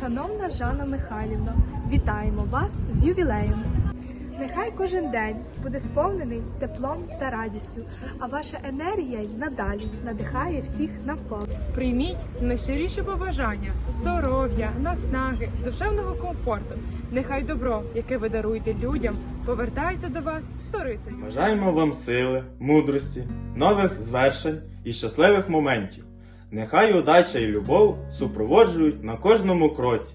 Шановна Жанна Михайлівна, вітаємо вас з ювілеєм! Нехай кожен день буде сповнений теплом та радістю, а ваша енергія й надалі надихає всіх навколо. Прийміть найщиріші побажання, здоров'я, наснаги, душевного комфорту. Нехай добро, яке ви даруєте людям, повертається до вас сторицею. Бажаємо вам сили, мудрості, нових звершень і щасливих моментів. Нехай удача і любов супроводжують на кожному кроці.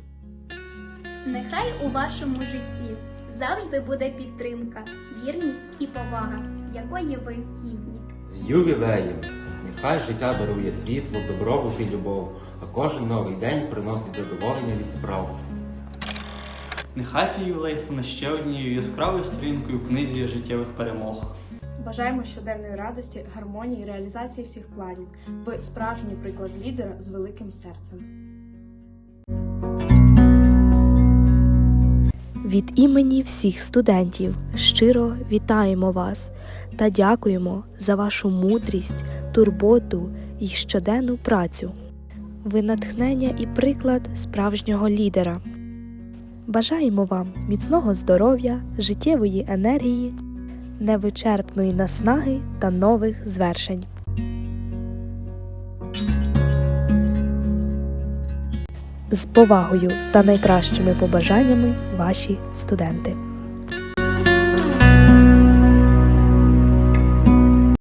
Нехай у вашому житті завжди буде підтримка, вірність і повага, якої ви гідні. З ювілеєм! Нехай життя дарує світло, добробут і любов, а кожен новий день приносить задоволення від справ. Нехай цей ювілей стане ще однією яскравою сторінкою в книзі життєвих перемог. Бажаємо щоденної радості, гармонії реалізації всіх планів. Ви справжній приклад лідера з великим серцем. Від імені всіх студентів щиро вітаємо вас та дякуємо за вашу мудрість, турботу і щоденну працю. Ви натхнення і приклад справжнього лідера. Бажаємо вам міцного здоров'я, життєвої енергії, невичерпної наснаги та нових звершень. З повагою та найкращими побажаннями ваші студенти.